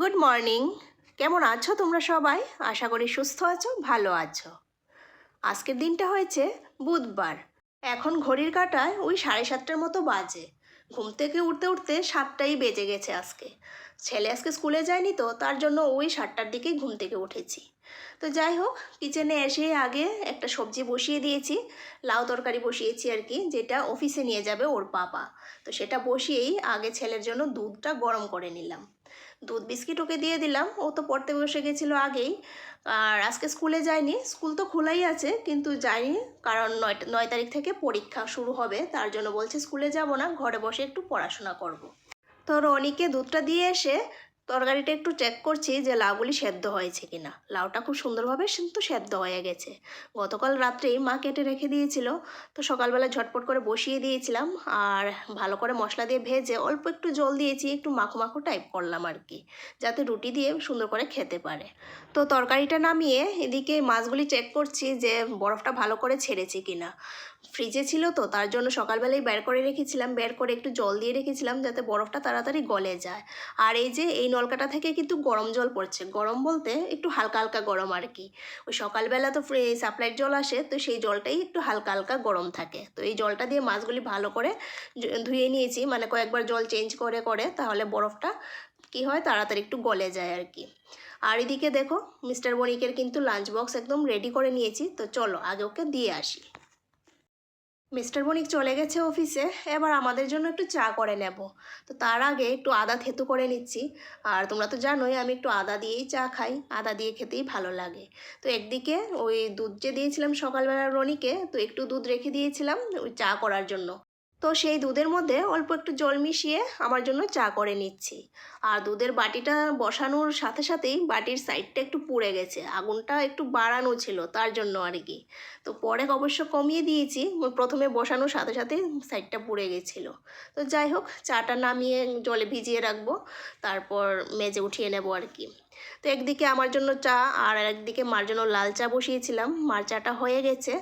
Good morning কেমন আছো তোমরা সবাই? আশা করি সুস্থ আছো, ভালো আছো। আজকের দিনটা হয়েছে বুধবার। এখন ঘড়ির কাঁটায় ওই সাড়ে সাতটার মতো বাজে। ঘুম থেকে উঠতে উঠতে সাতটাই বেজে গেছে আজকে। ছেলে আজকে স্কুলে যায়নি তো, তার জন্য ওই সাতটার দিকেই ঘুম থেকে উঠেছি। তো যাই হোক, কিচেনে এসে আগে একটা সবজি বসিয়ে দিয়েছি, লাউ তরকারি বসিয়েছি আর কি, যেটা অফিসে নিয়ে যাবে ওর পাপা তো সেটা বসিয়েই আগে ছেলের জন্য দুধটা গরম করে নিলাম। দুধ বিস্কিট ওকে দিয়ে দিলাম। ও তো পড়তে বসে গেছিল আগেই। আর আজকে স্কুলে যায়নি। স্কুল তো খোলাই আছে, কিন্তু যায়নি কারণ নয় নয় তারিখ থেকে পরীক্ষা শুরু হবে। তার জন্য বলছে স্কুলে যাব না, ঘরে বসে একটু পড়াশোনা করব। তো রনিকে দুধটা দিয়ে এসে তরকারিটা একটু চেক করছি যে লাউগুলি সেদ্ধ হয়েছে কিনা। লাউটা খুব সুন্দরভাবে কিন্তু সেদ্ধ হয়ে গেছে। গতকাল রাত্রেই মা কেটে রেখে দিয়েছিল, তো সকালবেলা ঝটপট করে বসিয়ে দিয়েছিলাম আর ভালো করে মশলা দিয়ে ভেজে অল্প একটু জল দিয়েছি, একটু মাখো মাখো টাইপ করলাম আর কি, যাতে রুটি দিয়ে সুন্দর করে খেতে পারে। তো তরকারিটা নামিয়ে এদিকে মাছগুলি চেক করছি যে বরফটা ভালো করে ছেড়েছে কিনা। ফ্রিজে ছিল তো, তার জন্য সকালবেলায় বের করে রেখেছিলাম। বের করে একটু জল দিয়ে রেখেছিলাম যাতে বরফটা তাড়াতাড়ি গলে যায়। আর এই যে, এই নলকাটা থেকে কিন্তু গরম জল পড়ছে। গরম বলতে একটু হালকা হালকা গরম আর কি। ওই সকালবেলা তো ফ্রি সাপ্লাইয়ের জল আসে, তো সেই জলটাই একটু হালকা হালকা গরম থাকে। তো এই জলটা দিয়ে মাছগুলি ভালো করে ধুয়ে নিয়েছি। মানে কয়েকবার জল চেঞ্জ করে করে তাহলে বরফটা কি হয়, তাড়াতাড়ি একটু গলে যায় আর কি। আর এদিকে দেখো মিস্টার বণিকের কিন্তু লাঞ্চ বক্স একদম রেডি করে নিয়েছি। তো চলো, আগে ওকে দিয়ে আসি। মিস্টার বণিক চলে গেছে অফিসে, এবার আমাদের জন্য একটু চা করে নেব। তো তার আগে একটু আদা থেতু করে নিচ্ছি। আর তোমরা তো জানোই আমি একটু আদা দিয়েই চা খাই, আদা দিয়ে খেতেই ভালো লাগে। তো একদিকে ওই দুধ যে দিয়েছিলাম সকালবেলা রনিকে, তো একটু দুধ রেখে দিয়েছিলাম ওই চা করার জন্য। তো সেই দুধের মধ্যে অল্প একটু জল মিশিয়ে আমার জন্য চা করে নিচ্ছি। আর দুধের বাটিটা বসানোর সাথে সাথেই বাটির সাইডটা একটু পুড়ে গেছে, আগুনটা একটু বাড়ানো ছিল তার জন্য আর কি। তো পরে অবশ্য কমিয়ে দিয়েছি, প্রথমে বসানোর সাথে সাথেই সাইডটা পুড়ে গেছিল। তো যাই হোক, চাটা নামিয়ে জলে ভিজিয়ে রাখব, তারপর মেজে উঠিয়ে নেব আর কি। তো একদিকে আমার জন্য চা আর একদিকে মার জন্য লাল চা বসিয়েছিলাম, মার চাটা হয়ে গেছে।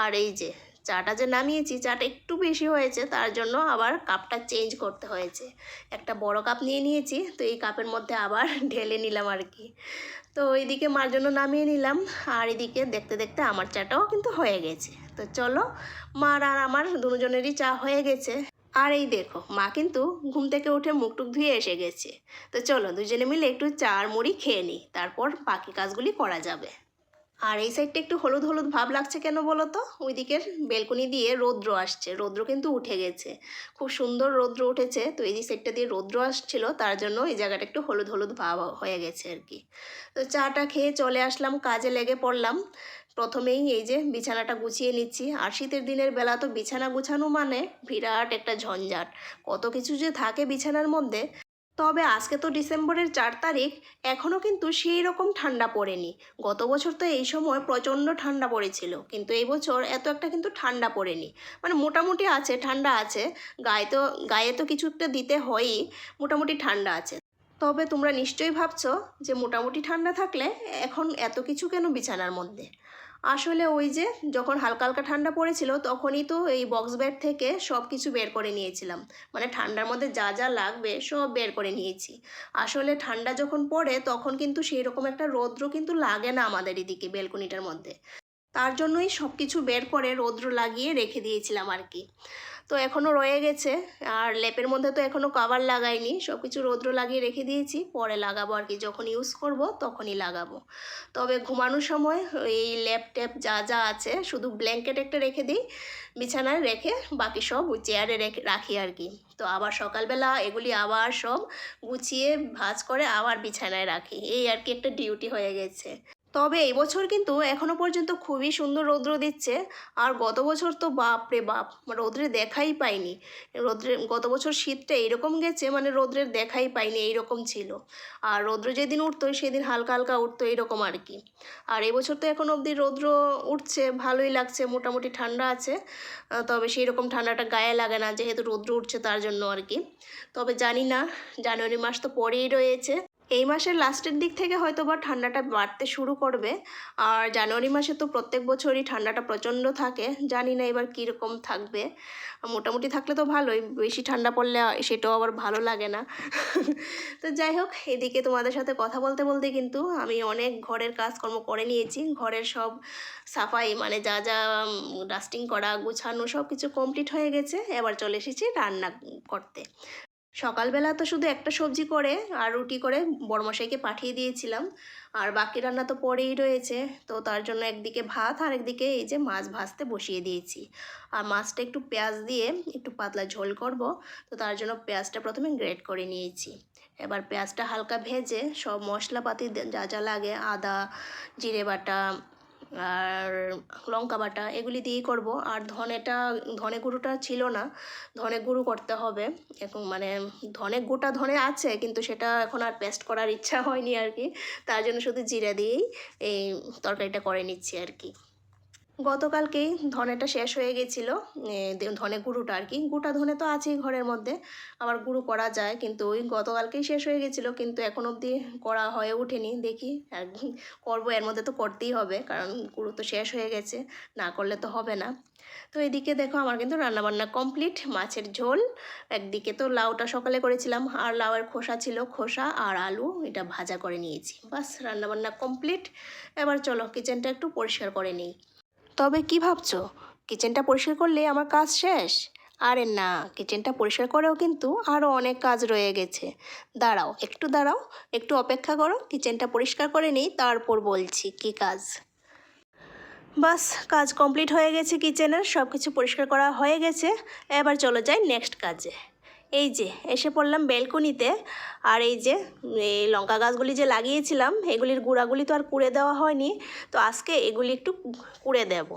আর এই যে চাটা যে নামিয়েছি, চাটা একটু বেশি হয়েছে, তার জন্য আবার কাপটা চেঞ্জ করতে হয়েছে। একটা বড় কাপ নিয়ে নিয়েছি, তো এই কাপের মধ্যে আবার ঢেলে নিলাম আর কি। তো এইদিকে মার জন্য নামিয়ে নিলাম, আর এদিকে দেখতে দেখতে আমার চাটাও কিন্তু হয়ে গেছে। তো চলো, মার আর আমার দুজনেরই চা হয়ে গেছে। আর এই দেখো, মা কিন্তু ঘুম থেকে উঠে মুখ টুক ধুয়ে এসে গেছে। তো চলো দুজনে মিলে একটু চা আর মুড়ি খেয়ে নিই, তারপর বাকি কাজগুলি করা যাবে। আর এই সাইডটা একটু হলুদ হলুদ ভাব লাগছে কেন বলো তো ওই দিকের বেলকনি দিয়ে রৌদ্র আসছে, রৌদ্র কিন্তু উঠে গেছে। খুব সুন্দর রৌদ্র উঠেছে, তো এই যে সাইডটা দিয়ে রৌদ্র আসছিল, তার জন্য এই জায়গাটা একটু হলুদ হলুদ ভাব হয়ে গেছে আর কি তো চাটা খেয়ে চলে আসলাম, কাজে লেগে পড়লাম। প্রথমেই এই যে বিছানাটা গুছিয়ে নিচ্ছি। আর শীতের দিনের বেলা তো বিছানা গুছানো মানে বিরাট একটা ঝঞ্ঝাট। কত কিছু যে থাকে বিছানার মধ্যে তবে আজকে তো ডিসেম্বরের চার তারিখ এখনও কিন্তু সেই রকম ঠান্ডা পড়েনি। গত বছর তো এই সময় প্রচণ্ড ঠান্ডা পড়েছিল, কিন্তু এই বছর এত একটা কিন্তু ঠান্ডা পড়েনি। মানে মোটামুটি আছে, ঠান্ডা আছে, গায়ে তো গায়ে তো কিছু একটা দিতে হয়ই, মোটামুটি ঠান্ডা আছে। তবে তোমরা নিশ্চয়ই ভাবছ যে মোটামুটি ঠান্ডা থাকলে এখন এত কিছু কেন বিছানার মধ্যে? আসলে ওই যে যখন হালকা হালকা ঠান্ডা পড়েছিল তখনই তো এই বক্স ব্যাগ থেকে সব কিছু বের করে নিয়েছিলাম। মানে ঠান্ডার মধ্যে যা যা লাগবে সব বের করে নিয়েছি। আসলে ঠান্ডা যখন পড়ে তখন কিন্তু সেই রকম একটা রৌদ্র কিন্তু লাগে না আমাদের এদিকে, বেলকনিটার মধ্যে। তার জন্যই সব কিছু বের করে রৌদ্র লাগিয়ে রেখে দিয়েছিলাম আর কি। তো এখনও রয়ে গেছে, আর লেপের মধ্যে তো এখনও কভার লাগাইনি সব কিছু রৌদ্র লাগিয়ে রেখে দিয়েছি, পরে লাগাবো আর কি, যখন ইউজ করব তখনই লাগাবো। তবে ঘুমানোর সময় এই ল্যাপ ট্যাপ যা যা আছে, শুধু ব্ল্যাঙ্কেট একটা রেখে দিই, বিছানায় রেখে বাকি সব চেয়ারে রেখে রাখি আর কি। তো আবার সকালবেলা এগুলি আবার সব গুছিয়ে ভাঁজ করে আবার বিছানায় রাখি, এই আর কি একটা ডিউটি হয়ে গেছে। তবে এই বছর কিন্তু এখনও পর্যন্ত খুবই সুন্দর রৌদ্র দিচ্ছে। আর গত বছর তো বাপ রে বাপ, রৌদ্রে দেখাই পাইনি। রৌদ্রে, গত বছর শীতটা এরকম গেছে মানে রৌদ্রের দেখাই পাইনি, এইরকম ছিল। আর রৌদ্র যেদিন উঠতো, সেদিন হালকা হালকা উঠতো, এরকম আর কি। আর এবছর তো এখন অবধি রৌদ্র উঠছে, ভালোই লাগছে, মোটামুটি ঠান্ডা আছে। তবে সেই রকম ঠান্ডাটা গায়ে লাগে না, যেহেতু রৌদ্র উঠছে তার জন্য আর কি। তবে জানি না, জানুয়ারি মাস তো পরেই রয়েছে। এই মাসের লাস্টের দিক থেকে হয়তো বা ঠান্ডাটা বাড়তে শুরু করবে। আর জানুয়ারি মাসে তো প্রত্যেক বছরই ঠান্ডাটা প্রচণ্ড থাকে। জানি না এবার কীরকম থাকবে। মোটামুটি থাকলে তো ভালোই, বেশি ঠান্ডা পড়লে সেটাও আবার ভালো লাগে না। তো যাই হোক, এদিকে তোমাদের সাথে কথা বলতে বলতে কিন্তু আমি অনেক ঘরের কাজকর্ম করে নিয়েছি। ঘরের সব সাফাই মানে যা যা ডাস্টিং করা, গুছানো সব কিছু কমপ্লিট হয়ে গেছে। এবার চলে এসেছি রান্না করতে। সকালবেলা তো শুধু একটা সবজি করে আর রুটি করে বড়মশাইকে পাঠিয়ে দিয়েছিলাম। আর বাকি রান্না তো পরেই রয়েছে। তো তার জন্য একদিকে ভাত আর একদিকে এই যে মাছ ভাজতে বসিয়ে দিয়েছি। আর মাছটা একটু পেঁয়াজ দিয়ে একটু পাতলা ঝোল করব। তো তার জন্য পেঁয়াজটা প্রথমে গ্রেট করে নিয়েছি। এবার পেঁয়াজটা হালকা ভেজে সব মশলাপাতি যা যা লাগে আদা, জিরে বাটা আর লঙ্কা বাটা এগুলি দিয়েই করব। আর ধনেটা, ধনে গুঁড়োটা ছিল না। ধনে গুঁড়ো করতে হবে। এখন মানে ধনে গোটা ধনে আছে, কিন্তু সেটা এখন আর পেস্ট করার ইচ্ছা হয়নি আর কি। তার জন্য শুধু জিরা দিয়েই এই তরকারিটা করে নিচ্ছি আর কি। গতকালকেই ধনেটা শেষ হয়ে গেছিল ধনে গুঁড়োটা আর কি। গোটা ধনে তো আছেই ঘরের মধ্যে, আবার গুঁড়ো করা যায়, কিন্তু ওই গতকালকেই শেষ হয়ে গেছিল, কিন্তু এখন অবধি করা হয়ে ওঠেনি, দেখি করব, এর মধ্যে তো করতেই হবে, কারণ গুঁড়ো তো শেষ হয়ে গেছে, না করলে তো হবে না। তো এদিকে দেখো, আমার কিন্তু রান্নাবান্না কমপ্লিট, মাছের ঝোল, একদিকে তো লাউটা সকালে করেছিলাম, আর লাউয়ের খোসা ছিল, খোসা আর আলু, এটা ভাজা করে নিয়েছি, বাস, রান্নাবান্না কমপ্লিট, এবার চলো কিচেনটা একটু পরিষ্কার করে নিই। তবে কি ভাবছ? কিচেনটা পরিষ্কার করলে আমার কাজ শেষ? আরে না, কিচেনটা পরিষ্কার করেও কিন্তু আরও অনেক কাজ রয়ে গেছে। দাঁড়াও, একটু দাঁড়াও, একটু অপেক্ষা করো, কিচেনটা পরিষ্কার করে নিই, তারপর বলছি কি কাজ। বাস, কাজ কমপ্লিট হয়ে গেছে কিচেনের সব কিছু পরিষ্কার করা হয়ে গেছে। এবার চলো যাই নেক্সট কাজে। এই যে, এসে পড়লাম বেলকনিতে। আর এই যে, এই লঙ্কা গাছগুলি যে লাগিয়েছিলাম, এগুলির গুঁড়াগুলি তো আর কুড়ে দেওয়া হয়নি। তো আজকে এগুলি একটু কুড়ে দেব।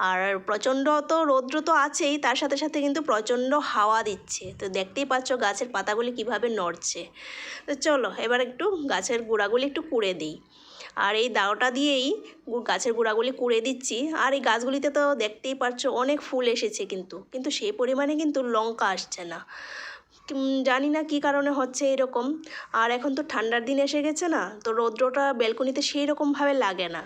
আর প্রচণ্ড তো রৌদ্র তো আছেই, তার সাথে সাথে কিন্তু প্রচণ্ড হাওয়া দিচ্ছে। তো দেখতেই পাচ্ছ গাছের পাতাগুলি কীভাবে নড়ছে। তো চলো, এবার একটু গাছের গুঁড়াগুলি একটু কুড়ে দিই। আর এই দাওটা দিয়েই গাছের গোড়াগুলি কুড়ে দিচ্ছি। আর এই গাছগুলিতে তো দেখতেই পাচ্ছ অনেক ফুল এসেছে কিন্তু। কিন্তু সেই পরিমাণে কিন্তু লঙ্কা আসছে না। জানি না কী কারণে হচ্ছে এরকম। আর এখন তো ঠান্ডার দিন এসে গেছে না, তো রৌদ্রটা বেলকনিতে সেই রকমভাবে লাগে না।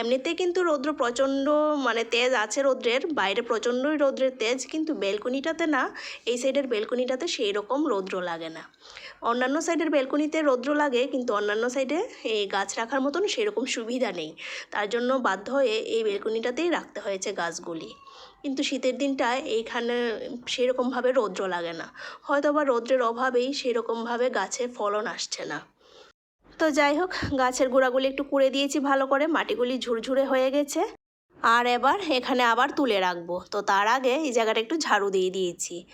এমনিতে কিন্তু রৌদ্র প্রচণ্ড মানে তেজ আছে রৌদ্রের, বাইরে প্রচণ্ডই রৌদ্রের তেজ, কিন্তু বেলকনিটাতে না, এই সাইডের বেলকনিটাতে সেই রকম রৌদ্র লাগে না। অন্যান্য সাইডের বেলকনিতে রৌদ্র লাগে, কিন্তু অন্যান্য সাইডে এই গাছ রাখার মতন সেরকম সুবিধা নেই। তার জন্য বাধ্য হয়ে এই বেলকনিটাতেই রাখতে হয়েছে গাছগুলি। কিন্তু শীতের দিনটায় এইখানে সেরকমভাবে রৌদ্র লাগে না। হয়তো বা রৌদ্রের অভাবেই সেরকমভাবে গাছে ফলন আসছে না। তো যাই হোক, গাছের গোড়াগুলি একটু কুড়ে দিয়েছি ভালো করে, মাটিগুলি ঝুরঝুরে হয়ে গেছে। আর এবার এখানে আবার তুলে রাখব। তো তার আগে এই জায়গাটা একটু ঝাড়ু দিয়ে দিয়েছি।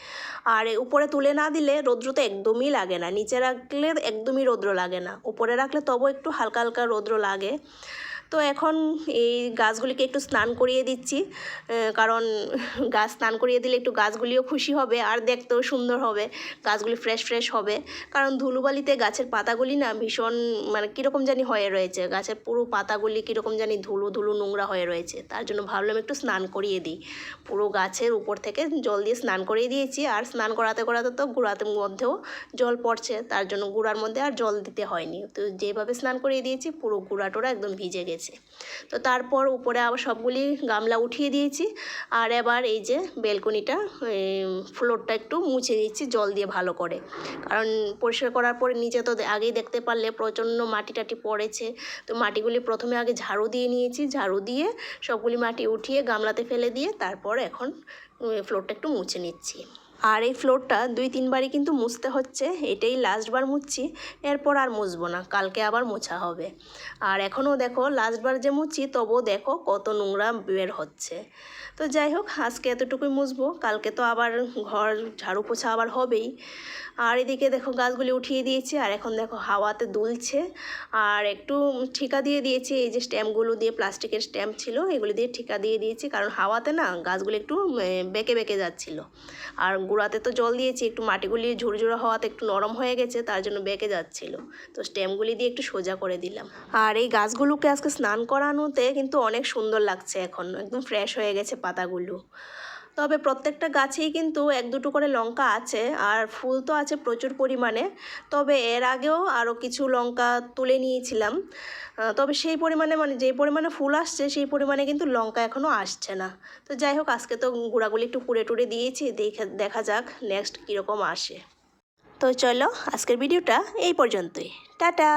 আর উপরে তুলে না দিলে রৌদ্র তো একদমই লাগে না। নিচে রাখলে একদমই রৌদ্র লাগে না। উপরে রাখলে তবু একটু হালকা হালকা রৌদ্র লাগে। তো এখন এই গাছগুলিকে একটু স্নান করিয়ে দিচ্ছি কারণ গাছ স্নান করিয়ে দিলে একটু গাছগুলিও খুশি হবে আর দেখতেও সুন্দর হবে, গাছগুলি ফ্রেশ ফ্রেশ হবে। কারণ ধুলোবালিতে গাছের পাতাগুলি না ভীষণ মানে কীরকম জানি হয়ে রয়েছে, গাছের পুরো পাতাগুলি কীরকম জানি ধুলো ধুলো নোংরা হয়ে রয়েছে, তার জন্য ভাবলাম একটু স্নান করিয়ে দিই। পুরো গাছের উপর থেকে জল দিয়ে স্নান করিয়ে দিয়েছি, আর স্নান করাতে করাতে তো গুঁড়াতে মধ্যেও জল পড়ছে, তার জন্য গুঁড়ার মধ্যে আর জল দিতে হয়নি। তো যেভাবে স্নান করিয়ে দিয়েছি পুরো গুঁড়া টোড়া একদম ভিজে গেছে। গেছে তো তারপর উপরে আবার সবগুলি গামলা উঠিয়ে দিয়েছি। আর এবার এই যে বেলকনিটা ফ্লোরটা একটু মুছে দিচ্ছি জল দিয়ে ভালো করে। কারণ পরিষ্কার করার পরে নিচে তো আগেই দেখতে পারলে প্রচণ্ড মাটি টাটি পড়েছে। তো মাটিগুলি প্রথমে আগে ঝাড়ু দিয়ে নিয়েছি, ঝাড়ু দিয়ে সবগুলি মাটি উঠিয়ে গামলাতে ফেলে দিয়ে তারপর এখন ফ্লোরটা একটু মুছে নিচ্ছি। আর এই ফ্লোরটা দুই তিনবারই কিন্তু মুছতে হচ্ছে, এটাই লাস্টবার মুছছি, এরপর আর মুছবো না, কালকে আবার মোছা হবে। আর এখনও দেখো, লাস্টবার যে মুছছি তবুও দেখো কত নোংরা বের হচ্ছে। তো যাই হোক, আজকে এতটুকুই মুছবো, কালকে তো আবার ঘর ঝাড়ু পোছা আবার হবেই। আর এদিকে দেখো গাছগুলি উঠিয়ে দিয়েছি, আর এখন দেখো হাওয়াতে দুলছে। আর একটু ঠিকা দিয়ে দিয়েছি, এই যে স্ট্যাম্পগুলো দিয়ে প্লাস্টিকের স্ট্যাম্প ছিল, এগুলি দিয়ে ঠিকা দিয়ে দিয়েছি, কারণ হাওয়াতে না গাছগুলি একটু বেঁকে বেঁকে যাচ্ছিল। আর গুঁড়াতে তো জল দিয়েছি, একটু মাটিগুলি ঝুরঝুরো হওয়াতে একটু নরম হয়ে গেছে, তার জন্য বেঁকে যাচ্ছিল। তো স্ট্যাম্পগুলি দিয়ে একটু সোজা করে দিলাম। আর এই গাছগুলোকে আজকে স্নান করানোতে কিন্তু অনেক সুন্দর লাগছে এখন, একদম ফ্রেশ হয়ে গেছে পাতাগুলো। তবে প্রত্যেকটা গাছেই কিন্তু এক দুটো করে লঙ্কা আছে, আর ফুল তো আছে প্রচুর পরিমাণে। তবে এর আগেও আরও কিছু লঙ্কা তুলে নিয়েছিলাম। তবে সেই পরিমাণে মানে যেই পরিমাণে ফুল আসছে, সেই পরিমাণে কিন্তু লঙ্কা এখনও আসছে না। তো যাই হোক, আজকে তো গুঁড়াগুলি একটু কুড়ে টুড়ে দিয়েছি, দেখে, দেখা যাক নেক্সট কীরকম আসে। তো চলো, আজকের ভিডিওটা এই পর্যন্তই। টাটা!